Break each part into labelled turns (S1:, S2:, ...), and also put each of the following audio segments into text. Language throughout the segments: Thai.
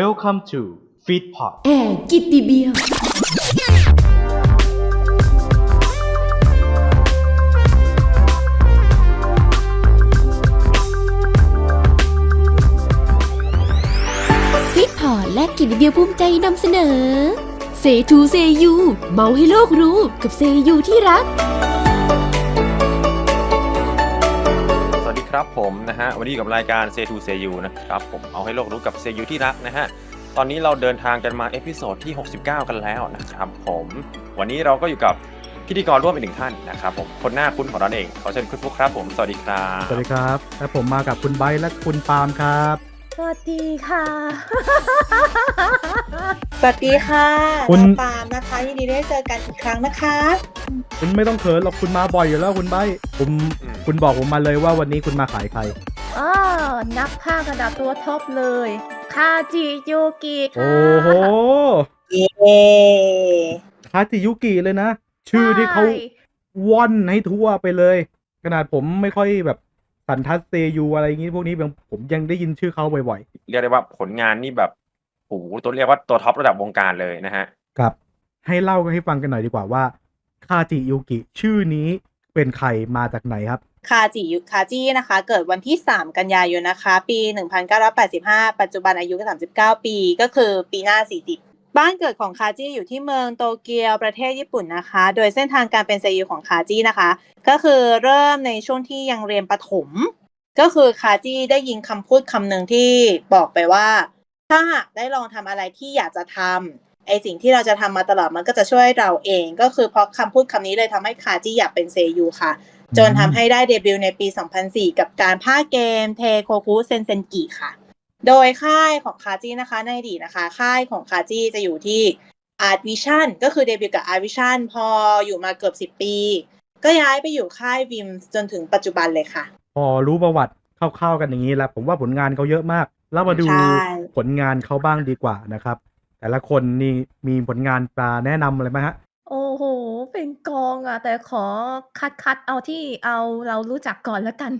S1: Welcome to Feedpot
S2: แอร์กิตติเบียว ฟิตพอร์ตและกิตติเบียวภูมิใจนำเสนอ เซทูเซยู เมาให้โลกรู้กับเซยูที่รัก
S3: ครับผมนะฮะวันนี้อยู่กับรายการเซทูเซยูนะครับผมเอาให้โลกรู้กับเซยูที่รักนะฮะตอนนี้เราเดินทางกันมาเอพิโซดที่ 69 กันแล้วนะครับผมวันนี้เราก็อยู่กับพิธีกรร่วมอีกหนึ่งท่านนะครับผมคนหน้าคุ้นของเราเองขอเชิญคุณฟุกครับผมสวัสดีครับ
S4: สวัสดีครับและผมมากับคุณไบร์ทและคุณปาล์มครับ
S5: สวัสดีค่ะ
S6: สวัสดีค่ะ
S4: คุณ
S6: น้องปาล์มนะคะยินดีได้เจอกันอีกครั้งนะคะ
S4: คุณไม่ต้องเขินหรอกคุณมาบ่อยอยู่แล้วคุณไบร์ทผม
S3: อืม
S4: คุณบอกผมมาเลยว่าวันนี้คุณมาขายใคร
S5: อ้อนักภาคระดับตัวท็อปเลย คาจิโยกิค่ะ
S4: โอ้โห
S6: เย้
S4: คาจิยุกิเลยนะ ชื่อที่เขา
S5: ใช่
S4: ว่อนให้ทั่วไปเลย ขนาดผมไม่ค่อยแบบ สันทัดเซยูอะไรอย่างงี้พวกนี้ผมผมยังได้ยินชื่อเขาบ่อย
S3: เรียกได้ว่าผลงานนี่แบบโอ้โหตัวเรียกว่าตัวท็อประดับวงการเลยนะฮะ
S4: ๆครับ ให้เล่าให้ฟังกันหน่อยดีกว่าว่าคาจิยุกิชื่อนี้เป็นใครมาจากไหนครับ
S6: คาจิยุคาจินะคะ เกิดวันที่ 3 กันยายนนะคะ ปี 1985 ปัจจุบันอายุก็39 ปี ก็คือปีหน้า 40 บ้านเกิดของคาจิอยู่ที่เมืองโตเกียวประเทศญี่ปุ่นนะคะ โดยเส้นทางการเป็นเซยูของคาจินะคะ ก็คือเริ่มในช่วงที่ยังเรียนประถม ก็คือคาจิได้ยินคำพูดคำหนึ่งที่บอกไปว่า ถ้าหากได้ลองทำอะไรที่อยากจะทำไอสิ่งที่เราจะทำมาตลอดมันก็จะช่วยเราเอง ก็คือเพราะคำพูดคำนี้เลยทำให้คาจิอยากเป็นเซยูค่ะ จนทำให้ได้เดบิวต์ในปี 2004 กับการพากย์เกมเทโคคุเซนเซนกิค่ะ โดยค่ายของคาจินะคะในอดีตนะคะ ค่ายของคาจิจะอยู่ที่ Art Vision ก็คือเดบิวต์กับ Art Vision พออยู่มาเกือบ10ปี ก็ย้ายไปอยู่ค่ายวิมจนถึงปัจจุบันเลยค่ะ
S4: พอรู้ประวัติคร่าวๆกันอย่างนี้แล้ว ผมว่าผลงานเขาเยอะมาก แล้วมาดู
S6: ใช่
S4: ผลงานเขาบ้างดีกว่านะครับ แต่ละคนนี่มีผลงานปลาแนะนำอะไรไหมฮะ
S5: โอ้โห เป็นกองอะแต่ขอคัดคัดเอาที่เอาเรารู้จักก่อนแล้วกัน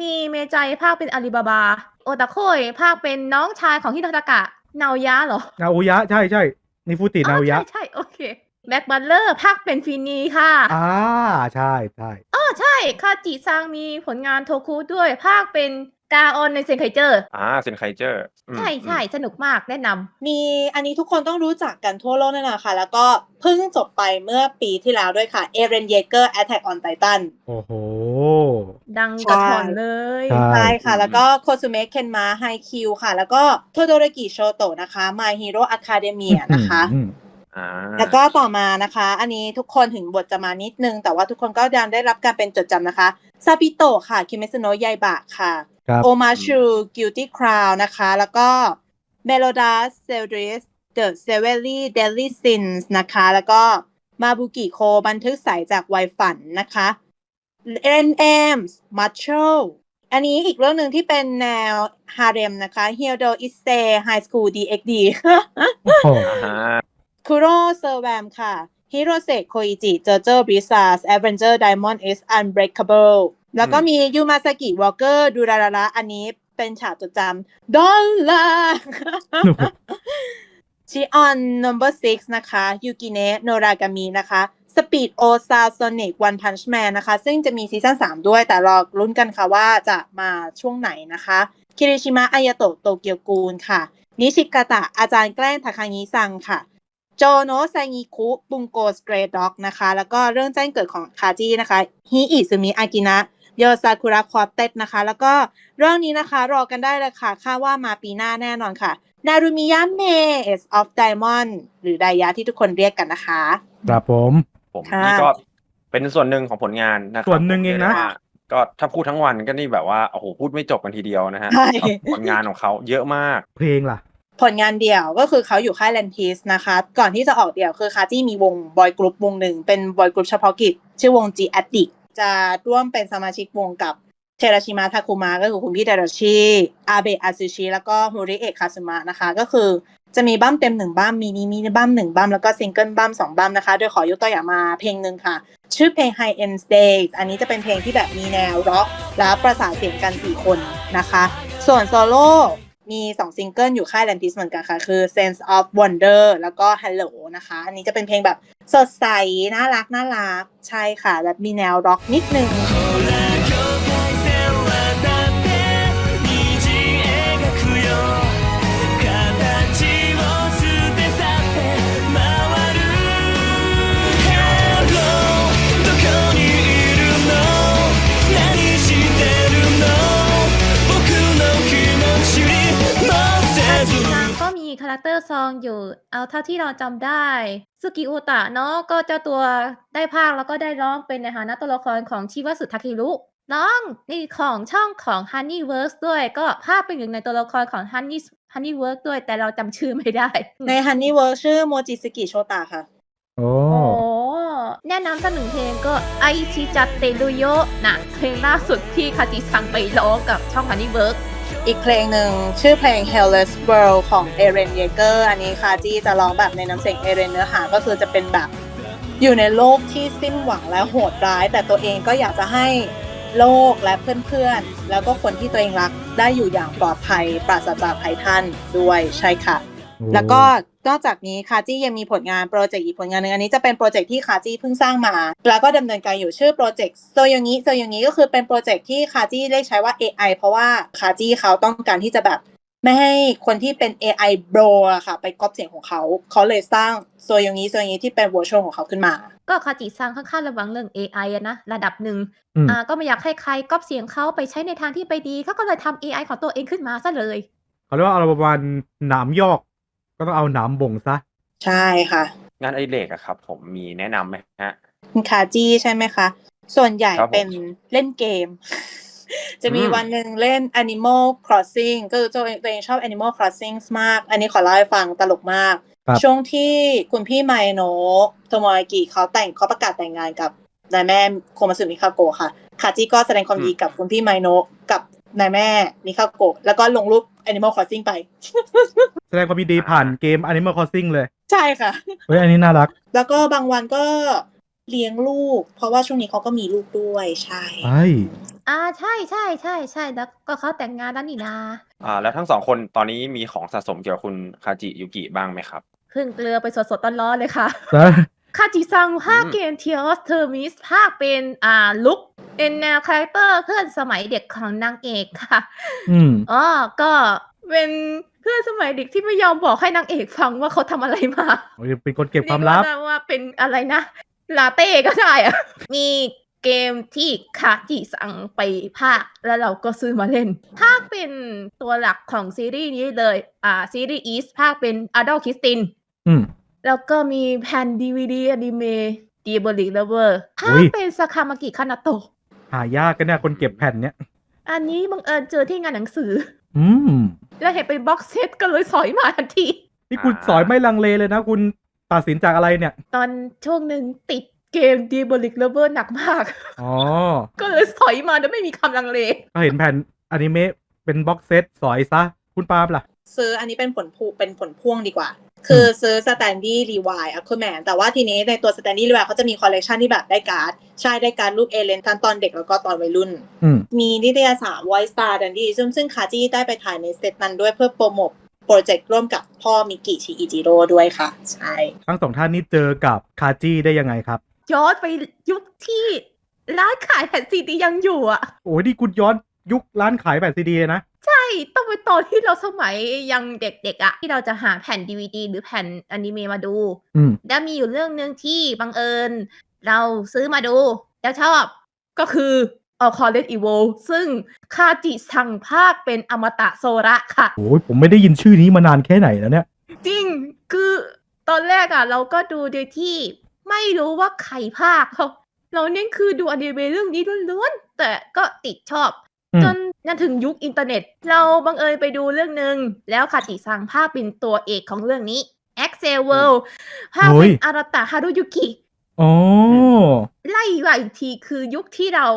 S5: มีเมใจภาคเป็นอาลีบาบา โอตาโคยภาคเป็นน้องชายของฮิโนทากะนายะเหรอ
S4: นาโอยะใช่ใช่นิฟุตินาโอยะ
S5: อ๋อใช่ใช่โอเคแบ็กบัลเลอร์ภาคเป็นฟินีค่ะ
S4: อ่าใช่ใช่
S5: อ๋อใช่คาจิซังมีผลงานโทคุด้วยภาคเป็น กาออนในเซนไคเจอร์
S3: อ่าเซนไคเจอร์อืม
S5: ใช่ใช่สนุกมากแนะนำ
S6: มีอันนี้ทุกคนต้องรู้จักกันทั่วโลกแน่นอนค่ะ แล้วก็เพิ่งจบไปเมื่อปีที่แล้วด้วยค่ะเอเรนเยเกอร์ Attack on Titan
S4: โอ้โห
S5: ดังกระ
S6: ใช่
S5: ถอนเลย
S4: ใช่
S6: ใช่ค่ะ แล้วก็โคซูเมะเคนมาไฮคิวค่ะ แล้วก็โทโดรากิโชโตะนะคะ My Hero Academia นะคะ
S4: อืม
S3: อ่า
S6: แล้วก็ต่อมานะคะ อันนี้ทุกคนถึงบทจะมานิดนึง แต่ว่าทุกคนก็ยังได้รับการเป็นจดจำนะคะซาปิโตะค่ะ คิเมสโนะยายบะค่ะ
S4: ครับ
S6: โอมาชูกิ i ตี้คราวนะคะ แล้วก็เมโลดาสเซลดริสเดอะเซเวลี่เดลี่ซินส์นะคะ แล้วก็มาบุกิโคบันทึกสายจากไวยฝันนะคะเอ็นเอมส์มัชโชอันนี้อีกเรื่องหนึ่งที่เป็นแนวฮาเร็มนะคะเฮียโดอิเซไฮสคูลดีเอ็กดี
S4: โอ้โห
S3: อ่าฮะ
S6: คุโรเซอร์แวมค่ะฮิโรเซโคอิจิเจอเจอร์บริซาสแอดเวนเจอร์ไดมอนด์เอสอันเบรคเบิล แล้วก็มียูมาซากิวอลเกอร์ดูราราระอันนี้เป็นฉากจดจำดอลลาร์ชิออนนัมเบอร์6นะคะยูกิเนะโนรากามินะคะสปีดโอซาโซนิกวันพันช์แมนนะคะ ซึ่งจะมีซีซั่น3 ด้วยแต่รอลุ้นกันค่ะว่าจะมาช่วงไหนนะคะคิริชิมะอายาโตะโตเกียวกูลค่ะ นิชิกาตะอาจารย์แกล้งทาคางิซังค่ะ โจโนะไซงิคุบุงโกสเตรด็อกนะคะ แล้วก็เรื่องแจ้งเกิดของคาจินะคะฮิอิซึมิอากินะ โยซากุระควอเต็นะคะ แล้วก็เรื่องนี้นะคะ รอกันได้เลยค่ะคาดว่ามาปีหน้าแน่นอนค่ะนารุมิยะเมเอสออฟไดมอนด์หรือไดยะที่ทุกคนเรียกกันนะคะ
S4: ครับผม
S3: ผม
S6: ค่ะ
S3: นี่ก็เป็นส่วนหนึ่งของผลงานนะครับ
S4: ส่วนหนึ่งเองนะ
S3: รียกได้ว่าก็ถ้าพูดทั้งวันก็นี่แบบว่าโอ้โหพูดไม่จบกันทีเดียวนะฮะ
S6: ใช่
S3: ผลงานของเขาเยอะมาก
S4: เพลงล่ะ
S6: ผลงานเดี่ยวก็คือเขาอยู่ค่ายแลนทิสนะคะ ก่อนที่จะออกเดี่ยวคือคาจิมีวงบอยกรุ๊ปวงหนึ่งเป็นบอยกรุ๊ปเฉพาะกิจชื่อวง G Addict จะร่วมเป็นสมาชิกวงกับเทราชิมะทาคุมะก็คือคุณพี่เดราชิอาเบะอาซูชิแล้วก็ฮูริเอะคาซึมะนะคะ ก็คือจะมีบั้มเต็มหนึ่งบั้มมินิมินิบั้มหนึ่งบั้มแล้วก็ซิงเกิลบั้มสองบั้มนะคะโดยขอยกตัวอย่างมาเพลงหนึ่งค่ะ ชื่อเพลง High End Days อันนี้จะเป็นเพลงที่แบบมีแนวร็อกและประสานเสียงกัน 4 คนนะคะ ส่วนโซโล่ มี2ซิงเกิลอยู่ค่ายแลนติสเหมือนกันค่ะ คือ Sense of Wonder แล้วก็ Hello นะคะ อันนี้จะเป็นเพลงแบบสดใส น่ารักน่ารัก ใช่ค่ะ แบบมีแนวร็อกนิดนึง
S5: เอาเท่าที่เราจำได้สุกิโอตะเนาะก็เจ้าตัวได้ภาคแล้วก็ได้ร้องเป็นในฐานะตัวละครของชิวะสุทาคิรุร้องในของช่องของ Honeyworks ด้วย ก็ภาคเป็นหนึ่งในตัวละครของ Honey Honeyworks ด้วย แต่เราจำชื่อไม่ได้
S6: ใน Honeywork ชื่อโมจิสกิโชตะค่ะ
S4: โอ้
S5: โอ้แนะนำสักหนึ่งเพลงก็ไอชิจัตเตรุโยนะเพลงล่าสุดที่คาจิซังไปร้องกับช่อง Honeyworks
S6: อีกเพลงหนึ่งชื่อเพลง Hellless World ของเอเรนเยเกอร์อันนี้คาจี้จะร้องแบบในน้ำเสียงเอเรนเนื้อหาก็คือจะเป็นแบบอยู่ในโลกที่สิ้นหวังและโหดร้าย แต่ตัวเองก็อยากจะให้โลกและเพื่อนๆ แล้วก็คนที่ตัวเองรักได้อยู่อย่างปลอดภัยปราศจากภัยท่านด้วยใช่ค่ะ แล้วก็นอกจากนี้คาจี้ยังมีผลงานโปรเจกต์อีกผลงานหนึ่งอันนี้จะเป็นโปรเจกต์ที่คาจี้เพิ่งสร้างมา แล้วก็ดำเนินการอยู่ชื่อโปรเจกต์โซยงิโซยงิก็คือเป็นโปรเจกต์ที่คาจี้ได้ใช้ว่า AI เพราะว่าคาจี้เขาต้องการที่จะแบบไม่ให้คนที่เป็น AI bro อะค่ะ ไปก๊อปเสียงของเขา เขาเลยสร้างโซยงิโซยงิที่เป็นเวอร์ชวลของเขาขึ้นมา
S5: ก็คาจิซังค่อนข้างระวังเรื่อง AI อะนะระดับหนึ่ง
S4: อืม
S5: อ่าก็ไม่อยากให้ใครก๊อปเสียงเขาไปใช้ในทางที่ไปดีเขาก็เลยทำ AI ของตัวเองขึ้นมาซะเลย
S4: เขาเรียกว่าเอาประมาณหนามยอก ก็ต้องเอาหนามบ่งซะ
S6: ใช่ค่ะ
S3: งานอดิเรกอะครับ ผมมีแนะนำไหมฮะ
S6: คุณคาจี้ใช่ไหมคะ ส่วนใหญ่
S3: ครับผม
S6: เป็นเล่นเกม จะมี
S3: อืม
S6: วันหนึ่งเล่น Animal Crossing ก็คือตัวเองตัวเองชอบ Animal Crossing มาก อันนี้ขอเล่าให้ฟังตลกมาก
S4: ครับ
S6: ช่วงที่คุณพี่ไมโนะโทโมอากิเขาแต่งเขาประกาศแต่งงานกับนายแม่โคมาสึมิคาโกะค่ะ คาจิก็แสดงความดีกับคุณพี่ไมโนะกับ นายแม่มิคาโกะแล้วก็ลงรูป Animal Crossing ไป
S4: แสดงความยินดีผ่านเกม Animal Crossing เลย
S6: ใช่ค่ะ
S4: เฮ้ยอันนี้น่ารัก
S6: แล้วก็บางวันก็เลี้ยงลูก เพราะว่าช่วงนี้เขาก็มีลูกด้วยใช่
S4: ไอ้
S5: อ่าใช่ใช่ใช่ใช่แล้วก็เขาแต่งงานแล้วนี่นา
S3: อ่าแล้วทั้งสองคนตอนนี้มีของสะสมเกี่ยวกับคุณคาจิยุกิบ้างไหมครับ
S5: เพิ่งเกลือไปสดๆร้อนๆเลยค่ะ
S4: นะ
S5: คาจิซังภาค
S3: อืม
S5: เกมเทียร์เทอร์มิสภาคเป็นอ่าลุกเป็นแนวคาแรคเตอร์เพื่อนสมัยเด็กของนางเอกค่ะ
S4: อืม
S5: อ๋อก็เป็นเพื่อนสมัยเด็กที่ไม่ยอมบอกให้นางเอกฟังว่าเขาทำอะไรมา
S4: โอ้ยเป็นคนเก็บความลับ
S5: เรียกได้ว่าเป็นอะไรนะลาเต้ก็ได้อะมีเกมที่คาจิสั่งไปภาคแล้วเราก็ซื้อมาเล่น ภาคเป็นตัวหลักของซีรีส์นี้เลย อ่าซีรีส์อีสภาคเป็นอ d ด l ลคิสติน
S4: อืม
S5: แล้วก็มีแผ่นดีวีดีอนิเมะดีบลิกเลเวอร์ภา
S4: อุ๊
S5: ค
S4: ย
S5: เป็นสคามากิคานาโตะ
S4: หายากกันเนี่ยคนเก็บแผ่นเนี้ย
S5: อันนี้บังเอิญเจอที่งานหนังสือ
S4: อืม
S5: แล้วเห็นเป็นบ็อกเซตก็เลยสอยมาทันที
S4: นี่คุณสอยไม่ลังเลเลยนะ คุณตัดสินจากอะไรเนี่ย
S5: ตอนช่วงหนึ่งติดเกมดีบลิกเลเวอร์หนักมาก
S4: อ๋อ
S5: ก็เลยสอยมาโดยไม่มีคำลังเล
S4: ก็เห็นแผ่นอนิเมะเป็นบ็อกเซตสอยซะ คุณปาล์มล่ะ
S6: ซื้ออันนี้เป็นผลพูเป็นผลพ่วงดีกว่า คือซื้อสแตนดี้รีวายอะคือแมนแต่ว่าทีนี้ในตัวสแตนดี้รีวายเขาจะมีคอลเลกชันที่แบบได้การ์ด ใช่ได้การ์ดรูปเอเลนทั้งตอนเด็กแล้วก็ตอนวัยรุ่น
S4: อืม
S6: มีนิตยสาร White Star Dandy ซึ่งซึ่งคาจี้ได้ไปถ่ายในเซตนั้นด้วยเพื่อโปรโมทโปรเจกต์ร่วมกับพ่อมิกิชิอิจิโร่ด้วยค่ะ ใช่
S4: ทั้งสองท่านนี่เจอกับคาจิได้ยังไงครับ
S5: ย้อนไปยุคที่ร้านขายแผ่นซีดียังอยู่อะ
S4: โอ้ยนี่คุณย้อน ยุคร้านขายแผ่นซีดีเลยนะ
S5: ใช่ต้องเป็นตอนที่เราสมัยยังเด็กๆอะที่เราจะหาแผ่นดีวดีหรือแผ่นอนิเมะมาดู
S4: อืม
S5: แล้วมีอยู่เรื่องหนึ่งที่บังเอิญ เราซื้อมาดู แล้วชอบก็คือออคอเลตอีโวซึ่งคาจิสั่งภาคเป็นอมตะโซระค่ะ
S4: โอ้ยผมไม่ได้ยินชื่อนี้มานานแค่ไหนแล้วเนี่ย
S5: จริงคือตอนแรกอะเราก็ดูโดยที่ไม่รู้ว่าใครภาคเราเราเน้นคือดูอนิเมะเรื่องนี้ล้วนๆแต่ก็ติดชอบ
S4: อืม
S5: จนนั่นถึงยุคอินเทอร์เน็ต เราบังเอิญไปดูเรื่องหนึ่งแล้วคาจิซังภาคเป็นตัวเอกของเรื่องนี้ e x e l World ภาค
S4: โอ้
S5: เป็
S4: ย
S5: นอาราตะฮารุยุกิ
S4: อ๋อ
S5: ไล่มาอีกทีคือยุคที่เรา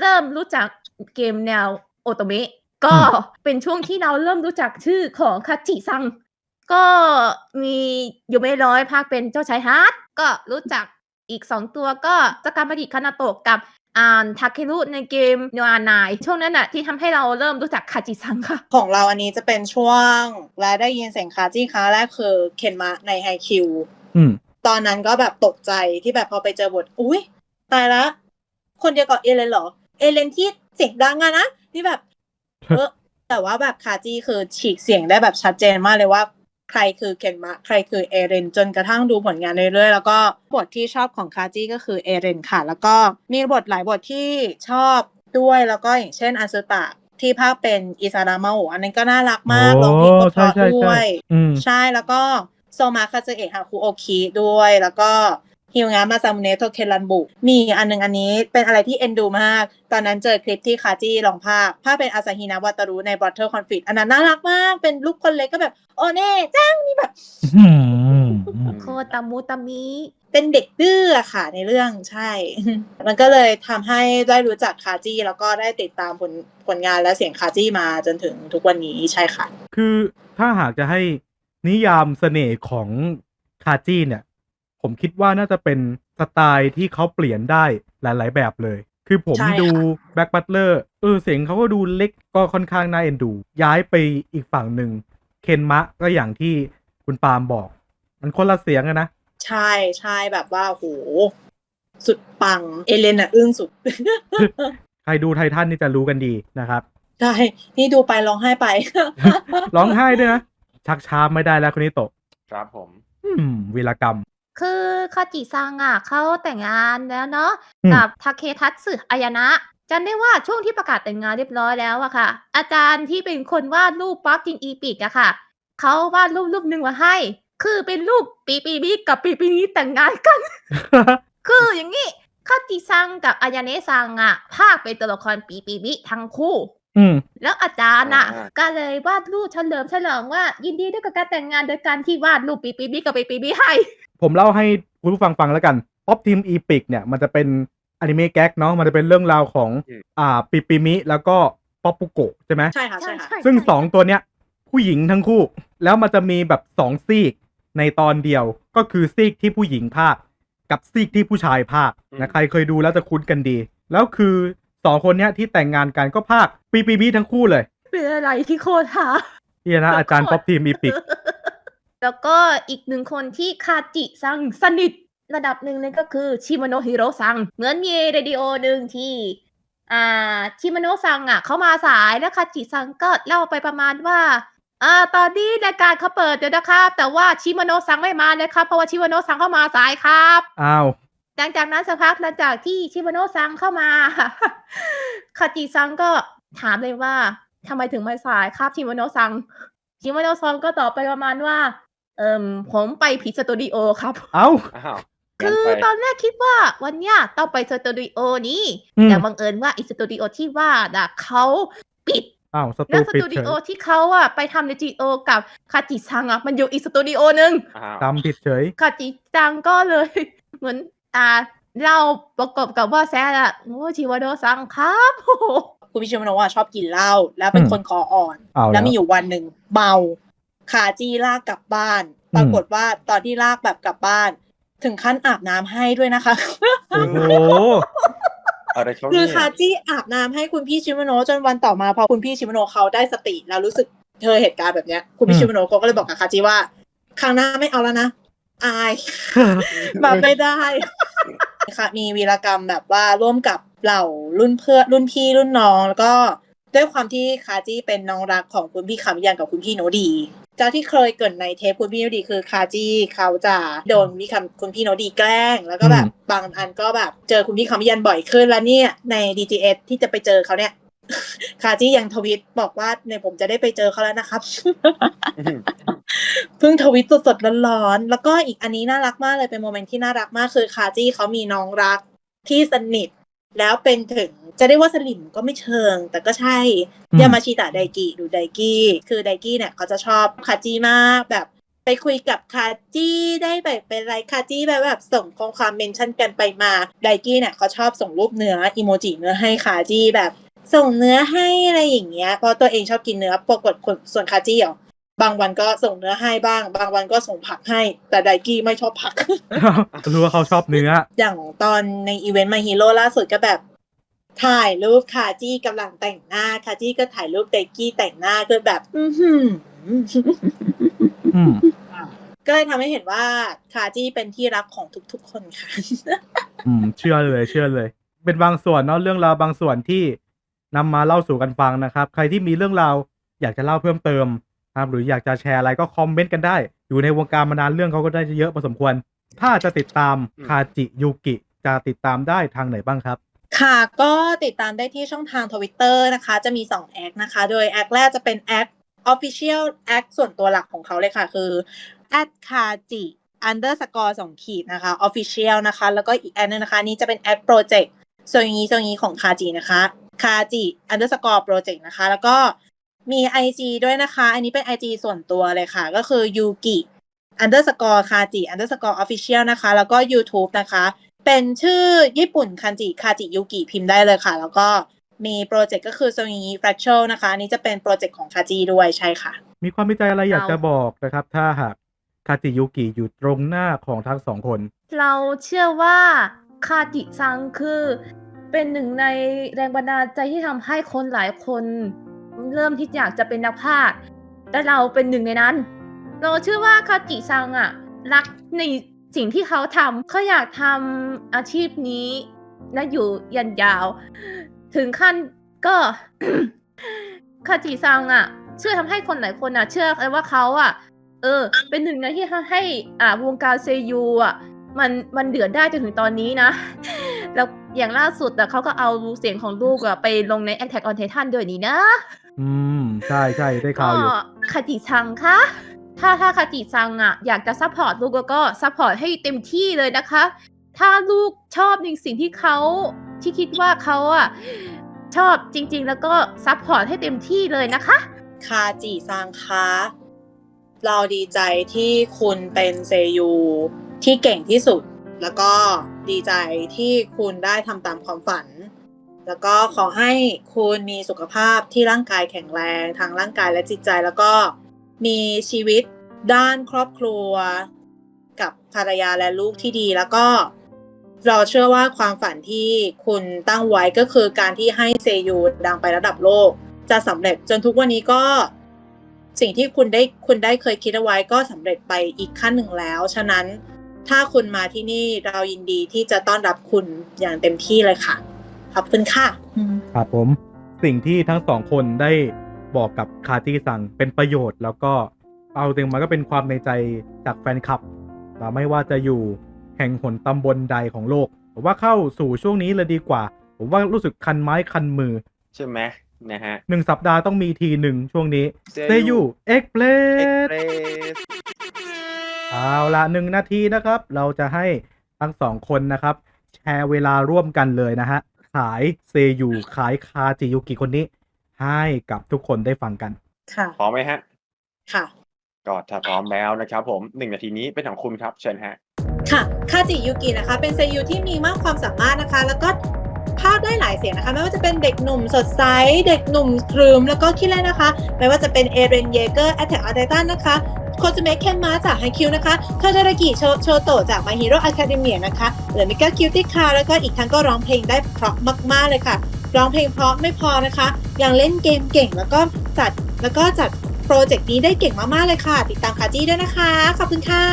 S5: เริ่มรู้จักเกมแนวโอโตเมะก็
S4: อืม
S5: เป็นช่วงที่เราเริ่มรู้จักชื่อของคาจิซัง ก็มีอยู่ไม่ร้อยภาคเป็นเจ้าชายฮาร์ดก็รู้จักอีกสองตัวก็สกามาดิคานาโตะกับ อ่านทาเครุในเกมโนอานายช่วงนั้นน่ะที่ทำให้เราเริ่มรู้จักคาจิซังค่ะ
S6: ของเราอันนี้จะเป็นช่วงและได้ยินเสียงคาจี้ครั้งแรกคือเคนมะในไฮคิว
S4: อืม
S6: ตอนนั้นก็แบบตกใจที่แบบพอไปเจอบท อุ้ยตายละ คนเดียวกับเอเลนเหรอ เอเลนที่เสียงดังอะนะนี่แบบเออแต่ว่าแบบคาจี้คือฉีกเสียงได้แบบชัดเจนมากเลยว่า ใครคือเคนมะ ใครคือเอเรน จนกระทั่งดูผลงานเรื่อยๆ แล้วก็บทที่ชอบของคาจี้ก็คือเอเรนค่ะ แล้วก็มีบทหลายบทที่ชอบด้วยแล้วก็อย่างเช่นอาซุตะที่ภาคเป็นอิซาดามะโออันนั้นก็น่ารักมากร้องเพลงก็เพราะ
S4: ใช่ใช่
S6: ด้
S4: ใช่
S6: วย
S4: อืม
S6: ใช่แล้วก็โซมาคาเซเอะฮาคุโอคิด้วย แล้วก็ ฮิวงามาซามุเนะโทเครันบุมีอีกอันหนึงอันนี้เป็นอะไรที่เอ็นดูมาก ตอนนั้นเจอคลิปที่คาจิลองภาคภาคเป็นอาซาฮินาวาตารุในบอ t เทอร์คอนฟ lict อันนั้นน่ารักมาก เป็นลูกคนเล็กก็แบบ โอเน่จ้างนี่แบบ
S4: อืม
S5: โคตามูตามิ
S6: เป็นเด็กดื้ออะค่ะในเรื่องใช่ มันก็เลยทำให้ได้รู้จักคาจิแล้วก็ได้ติดตามผลผลงานและเสียงคาจิมาจนถึงทุกวันนี้ใช่ค่ะ
S4: คือถ้าหากจะให้นิยามเสน่ห์ของคาจี้เนี่ย ผมคิดว่าน่าจะเป็นสไตล์ที่เขาเปลี่ยนได้หลาย ๆ แบบเลย คือผม
S6: ใช่ค่ะ
S4: ดูแบ็คบัตเลอร์เออเสียงเขาก็ดูเล็กก็ค่อนข้างน่าเอ็นดู ย้ายไปอีกฝั่งหนึ่ง เคนมะก็อย่างที่คุณปาล์มบอก มันคนละเสียงอะนะ
S6: ใช่ใช่แบบว่าโหสุดปัง เอเลนอะอึ้งสุด
S4: ใครดูไททันนี่จะรู้กันดีนะครับ
S6: ใช่ นี่ดูไปร้องไห้ไป
S4: ร้องไห้ด้วยนะ ชักช้าไม่ได้แล้วคนนี้โตะ
S3: ครับผม
S4: อืมวีรกรรม
S5: คือคาจิซังอะเขาแต่งงานแล้วเนาะ
S4: อืม
S5: กับทาเคทัตสึอายานะจำได้ว่าช่วงที่ประกาศแต่งงานเรียบร้อยแล้วอะค่ะ อาจารย์ที่เป็นคนวาดรูปป๊อปจินอีปิกอะค่ะเขาวาดรูปรูปหนึ่งมาให้ คือเป็นรูปปีปีบิกับปีปีนี้แต่งงานกัน คืออย่างนี้คาจิซังกับอายาเนะซังอะภาคเป็นตัวละครปีปีบิทั้งคู่
S4: อืม
S5: แล้วอาจารย์อะ
S3: อ่า
S5: ก็เลยวาดรูปเฉลิมฉลองว่ายินดีด้วยกับการแต่งงานโดยการที่วาดรูปปีปีบิกับปีปีบิให้
S4: ผมเล่าให้คุณผู้ฟังฟังแล้วกันป๊อปทีมอีพิกเนี่ยมันจะเป็นอนิเมะแก๊กเนาะมันจะเป็นเรื่องราวของ
S3: อืม
S4: อ่าปิปิมิแล้วก็ป๊อปปุโกะใช่ไหม
S6: ใช่ค่ะใช่ค่ะ
S4: ซึ่งสองตัวเนี้ยผู้หญิงทั้งคู่ แล้วมันจะมีแบบสองซีกในตอนเดียวก็คือซีกที่ผู้หญิงภาค กับซีกที่ผู้ชายภาค
S3: อืม
S4: นะใครเคยดูแล้วจะคุ้นกันดี แล้วคือสองคนเนี้ยที่แต่งงานกันก็ภาคปีปิมิทั้งคู่เลย
S5: เป็นอะไรที่โคตรหา
S4: ที่นะอาจารย์ป๊อปทีมอีพิก
S5: แล้วก็อีกหนึ่งคนที่คาจิซังสนิทระดับหนึ่งเลยก็คือชิโมโนฮิโรซัง เหมือนมีเรดิโอหนึ่งที่อ่าชิโมโนซังอะเขามาสายแล้วคาจิซังก็เล่าไปประมาณว่าอ่าตอนนี้รายการเขาเปิดเดี๋ยวนะครับ แต่ว่าชิโมโนซังไม่มาเลยครับ เพราะว่าชิโมโนซังเข้ามาสายครับ
S4: อ้าว
S5: หลังจากนั้นสักพักหลังจากที่ชิโมโนซังเข้ามาคาจิซังก็ถามเลยว่าทำไมถึงไม่สายครับชิโมโนซังชิโมโนซังก็ตอบไปประมาณว่า เอิมผมไปผิดสตูดิโอครับ
S4: เอ้า
S3: อ้าว
S5: คือ
S3: งั้นไป
S5: ตอนแรกคิดว่าวันเนี้ยต้องไปสตูดิโอนี้
S4: อืม
S5: แต่บังเอิญว่าอีสตูดิโอที่ว่าน่ะเขาปิด
S4: อ้าวส
S5: แล้
S4: ตู
S5: วส
S4: ปิด
S5: ตู
S4: เฉ
S5: ดิ
S4: ย
S5: โอที่เขาอะไปทำในจีโอกับคาจิซังอะมันอยู่อีกสตูดิโอหนึ่ง
S3: อ้าว
S4: จำผิดเฉย
S5: คาจิจังก็เลย เหมือนอ่าเราประกอบกับว่าแซดอะโอ้ชิวาโดซังครับโอ้โห
S6: คุณพิชิโมโนะอะชอบกินเหล้าแล้วเป็น
S4: อืม
S6: คนคออ่อน
S4: เอาแล้ว
S6: แล้วมีอยู่วันหนึ่งเมา คาจี้ลากกลับบ้าน
S4: อืม
S6: ปรากฏว่าตอนที่ลากแบบกลับบ้าน ถึงขั้นอาบน้ำให้ด้วยนะคะ
S4: โอ้โห
S3: อะไรเขา
S6: คือ
S3: เนี่ย
S6: คาจี้อาบน้ำให้คุณพี่ชิโมโนะจนวันต่อมาพอคุณพี่ชิโมโนะเขาได้สติแล้วรู้สึกเธอเหตุการณ์แบบเนี้ย คุณพี่
S4: อืม
S6: ชิโมโนะเขาก็เลยบอกกับคาจี้ว่า ครั้งหน้าไม่เอาแล้วนะอายแบบไม่ได้ค่ะมีวีรกรรมแบบว่าร่วมกับเหล่ารุ่นเพื่อนรุ่นพี่รุ่นน้อง แล้วก็ด้วยความที่คาจี้เป็นน้องรักของคุณพี่คำยันกับคุณพี่โนดีเจ้าที่เคยเกริดในเทปคุณพี่โนดีคือคาจี้เขาจะโดนพี่คำคุณพี่โนดีแกล้ง แล้วก็แบบ
S4: อืม
S6: บางอันก็แบบเจอคุณพี่คำยันบ่อยขึ้นแล้วเนี่ยใน DGS ที่จะไปเจอเขาเนี่ยคาจี้ยังทวิตบอกว่าเนี่ยผมจะได้ไปเจอเขาแล้วนะครับเพิ่งทวิตสดๆร้อนๆแล้วก็อีกอันนี้น่ารักมากเลยเป็นโมเมนต์ที่น่ารักมากคือคาจี้เขามีน้องรักที่สนิท แล้วเป็นถึงจะได้ว่าสลิมก็ไม่เชิง แต่ก็ใช่
S4: อืม
S6: ยามาชิตะไดกิดูไดกิคือไดกิเนี่ยเขาจะชอบคาจี้มากแบบไปคุยกับคาจี้ได้แบบเป็นไรคาจี้แบบแบบส่งข้อความเมนชั่นกันไปมาไดกี้เนี่ยเขาชอบส่งรูปเนื้ออีโมจิเนื้อให้คาจี้แบบ ส่งเนื้อให้อะไรอย่างเงี้ยเพราะตัวเองชอบกินเนื้อปรากฏคนส่วนคาจี้อะ บางวันก็ส่งเนื้อให้บ้าง บางวันก็ส่งผักให้ แต่ไดกี้ไม่ชอบผัก
S4: รู้ว่าเขาชอบเนื้อ
S6: อย่างตอนในอีเวนต์มาฮีโร่ล่าสุดก็แบบ ถ่ายรูปคาจี้กำลังแต่งหน้าคาจี้ก็ถ่ายรูปเดกกี้แต่งหน้าคือแบบ อือหือ
S4: อืม
S6: ก็เลยทำให้เห็นว่าคาจี้เป็นที่รักของทุกๆคนค่ะ
S4: อืม เชื่อเลยเชื่อเลย เป็นบางส่วนเนาะเรื่องราวบางส่วนที่นำมาเล่าสู่กันฟังนะครับ ใครที่มีเรื่องราวอยากจะเล่าเพิ่มเติม นะครับ หรืออยากจะแชร์อะไรก็คอมเมนต์กันได้ อยู่ในวงการมานานเรื่องเขาก็ได้เยอะพอสมควร ถ้าจะติดตาม
S3: อืม
S4: คาจิยูกิจะติดตามได้ทางไหนบ้างครับ
S6: ค่ะก็ติดตามได้ที่ช่องทางทวิตเตอร์นะคะ จะมี2แอคนะคะ โดยแอคแรกจะเป็นแอค Official แอคส่วนตัวหลักของเขาเลยค่ะ คือ at kaji underscore สองขีดนะคะ Official นะคะ แล้วก็อีกแอคนึงนะคะ นี้จะเป็นแอค Project ส่วนนี้ส่วนนี้ของ kaji นะคะ kaji underscore project นะคะ แล้วก็ มี IG ด้วยนะคะ อันนี้เป็น IG ส่วนตัวเลยค่ะ ก็คือ yuki underscore kaji underscore official นะคะ แล้วก็ YouTube นะคะ เป็นชื่อญี่ปุ่นคันจิคาจิยุกิพิมพ์ได้เลยค่ะ แล้วก็มีโปรเจกต์ก็คือ s o n y Fractal นะคะ อันนี้จะเป็นโปรเจกต์ของคาจิด้วยใช่ค่ะ
S4: มีความมีใจอะไรอยาก
S5: เอา
S4: จะบอกนะครับ ถ้าหากคาจิยูกิอยู่ตรงหน้าของทั้งสองคน
S5: เราเชื่อว่าคาจิซังคือ เป็นหนึ่งในแรงบันดาลใจที่ทำให้คนหลายคน เริ่มที่อยากจะเป็นนักพากย์และเราเป็นหนึ่งในนั้น เราเชื่อว่าคาจิซังอะรักในสิ่งที่เขาทำเขาอยากทำอาชีพนี้และอยู่ยันยาว ถึงขั้นก็คาจิซังอะเชื่อทำให้คนหลายคนอะเชื่อเลยว่าเขาอะเออ เป็นหนึ่งในที่ทำให้อ่าวงการเซยูอะมันมันเดือดได้จนถึงตอนนี้นะ แล้วอย่างล่าสุดอะเขาก็เอาเสียงของลูกอะไปลงใน Attack on Titan ด้วยนี่นะ
S4: อืม ใช่ใช่ได้ข่าวอยู่
S5: ก็คาจิซังคะถ้าถ้าคาจิซังอะอยากจะซัพพอร์ตลูกก็ซัพพอร์ตให้เต็มที่เลยนะคะ ถ้าลูกชอบในสิ่งที่เขาที่คิดว่าเขาอะชอบจริง ๆ แล้วก็ซัพพอร์ตให้เต็มที่เลยนะคะ
S6: คาจิซังคะเราดีใจที่คุณเป็นเซยูที่เก่งที่สุด แล้วก็ดีใจที่คุณได้ทำตามความฝัน แล้วก็ขอให้คุณมีสุขภาพที่ร่างกายแข็งแรงทางร่างกายและจิตใจ แล้วก็มีชีวิตด้านครอบครัว กับภรรยาและลูกที่ดี แล้วก็เราเชื่อว่าความฝันที่คุณตั้งไว้ก็คือการที่ให้เซยูดังไประดับโลก จะสำเร็จจนทุกวันนี้ก็สิ่งที่คุณได้คุณได้เคยคิดเอาไว้ก็สำเร็จไปอีกขั้นหนึ่งแล้ว ฉะนั้นถ้าคุณมาที่นี่เรายินดีที่จะต้อนรับคุณอย่างเต็มที่เลยค่ะ ขอบคุณค่ะ
S4: ครับผมสิ่งที่ทั้งสองคนได้บอกกับคาจิซังเป็นประโยชน์ แล้วก็เอาจริงมันก็เป็นความในใจจากแฟนคลับเราไม่ว่าจะอยู่แห่งหนตำบลใดของโลกผมว่าเข้าสู่ช่วงนี้เลยดีกว่า ผมว่ารู้สึกคันไม้คันมือ
S3: ใช่ไหมนะฮะ
S4: หนึ่งสัปดาห์ต้องมีทีหนึ่งช่วงนี้เซ
S3: Seiyu
S4: ยูเอ็กเพล
S3: เอ็ก
S4: ส
S3: เพรส
S4: เอาละหนึ่งนาทีนะครับ เราจะให้ทั้งสองคนนะครับ แชร์เวลาร่วมกันเลยนะฮะขายเซยูขายคาจิยุกิคนนี้ ให้กับทุกคนได้ฟังกัน
S6: ค่ะ
S3: พร้อมไหมฮะ
S6: ค่ะ
S3: ก็ถ้าพร้อมแล้วนะครับผมหนึ่งนาทีนี้เป็นของคุณครับเชิญฮะ
S6: ค่ะ คาจิยุกินะคะ เป็นเซยูที่มีมากความสามารถนะคะ แล้วก็ภาคได้หลายเสียงนะคะ ไม่ว่าจะเป็นเด็กหนุ่มสดใส เด็กหนุ่มครึมแล้วก็ขี้เล่นนะคะ ไม่ว่าจะเป็นเอเรนเยเกอร์แอตแทกอ t ไททันนะคะโคจูเมะเคนมาจากไฮคิวนะคะโทโดรากิโชโชโตะจากมาฮีโร่อะคาเดมีนะคะหรือมิกาคิวตี้คาแล้วก็อีกทั้งก็ร้องเพลงได้เพราะมาก ๆ เลยค่ะ ร้องเพลงเพราะไม่พอนะคะ ยังเล่นเกมเก่งแล้วก็จัดแล้วก็จัด โปรเจกต์นี้ได้เก่งมากๆเลยค่ะ ติดตามคาจี้ด้วยนะคะ ขอบคุณค่ะ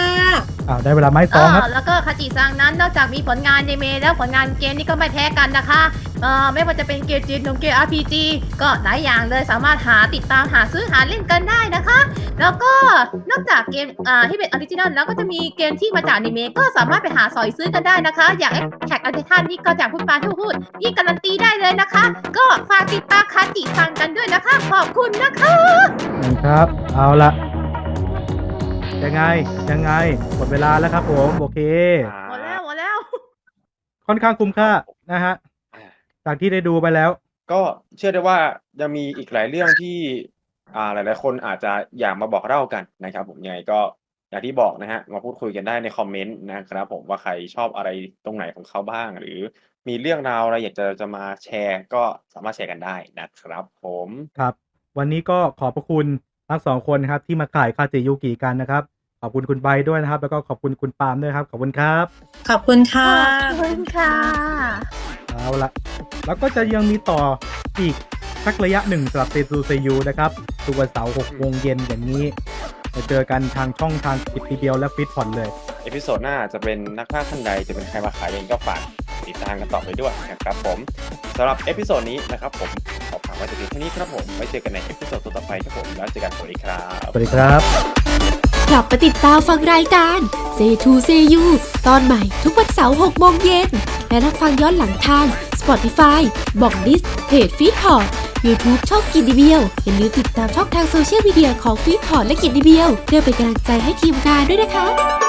S4: อ่าได้เวลาไม้ซองครับ
S5: เแล้วก็คาจิซังนั้นนอกจากมีผลงานในเมแล้วผลงานเกมนี่ก็ไม่แพ้กันนะคะเอ่อไม่ว่าจะเป็นเกมจีนหรือเกม RPG ก็หลายอย่างเลยสามารถหาติดตามหาซื้อหาเล่นกันได้นะคะ แล้วก็นอกจากเกมอ่าที่เป็นออริจินัลแล้วก็จะมีเกมที่มาจากอนิเมะก็สามารถไปหาสอยซื้อกันได้นะคะ อย่างแท็กอันเททันนี่ก็จากพูดปาที่พูดนี่การันตีได้เลยนะคะ ก็ฝากติดตามคาจิซังกันด้วยนะคะ ขอบคุณนะคะ
S4: ครับ เอาละยังไงยังไงหมดเวลาแล้วครับผม โอเค
S5: หมดแล้วหมดแล้ว
S4: ค่อนข้างคุ้มค่านะฮะ จากที่ได้ดูไปแล้ว
S3: ก็เชื่อได้ว่ายังมีอีกหลายเรื่องที่อ่าหลาย ๆ คนอาจจะอยากมาบอกเล่ากันนะครับ ผมยังไงก็อย่างที่บอกนะฮะมาพูดคุยกันได้ในคอมเมนต์นะครับผมว่าใครชอบอะไรตรงไหนของเขาบ้าง หรือมีเรื่องราวอะไรอยากจะจะมาแชร์ ก็สามารถแชร์กันได้นะครับ ผม
S4: ครับ วันนี้ก็ขอบพระคุณทั้งสองคนครับที่มาขายคาจิยุกิกันนะครับ ขอบคุณคุณใบด้วยนะครับ แล้วก็ขอบคุณคุณปาล์มด้วยครับ ขอบคุณครับ
S6: ขอบคุณค่ะ
S5: ขอบคุณค่ะ
S4: ค เอาละแล้วก็จะยังมีต่ออีกสักระยะหนึ่งสำหรับเซซูเซยูนะครับทุกวันเสาร์6โมงเย็นอย่างนี้มาเจอกันทางช่องทางกิตติเบียวและฟิตพอนเลย
S3: เอพิโซดหน้าจะเป็นนักพากย์ท่านใดจะเป็นใครมาขายเองก็ฝากติดตามกันต่อไปด้วยนะครับผมสำหรับเอพิโซดนี้นะครับผมขอฝากไว้แต่เพียงเท่านี้ครับผมไว้เจอกันในเอพิโซดต่อๆไปครับผมแล้วเจอกันสวัสดีครับ
S4: สวัสดีครับ
S2: กลับไปติดตามฟังรายการเซทูเซยูตอนใหม่ทุกวันเสาร์6โมงเย็น และรับฟังย้อนหลังทาง Spotify บอกดิสเพจฟีดพอร์ YouTube ช่องกินดีเบียวอย่าลืมติดตามช่องทางโซเชียลมีเดียของฟีดพอร์และกินดีเบียวเพื่อเป็นกำลังใจให้ทีมงานด้วยนะคะ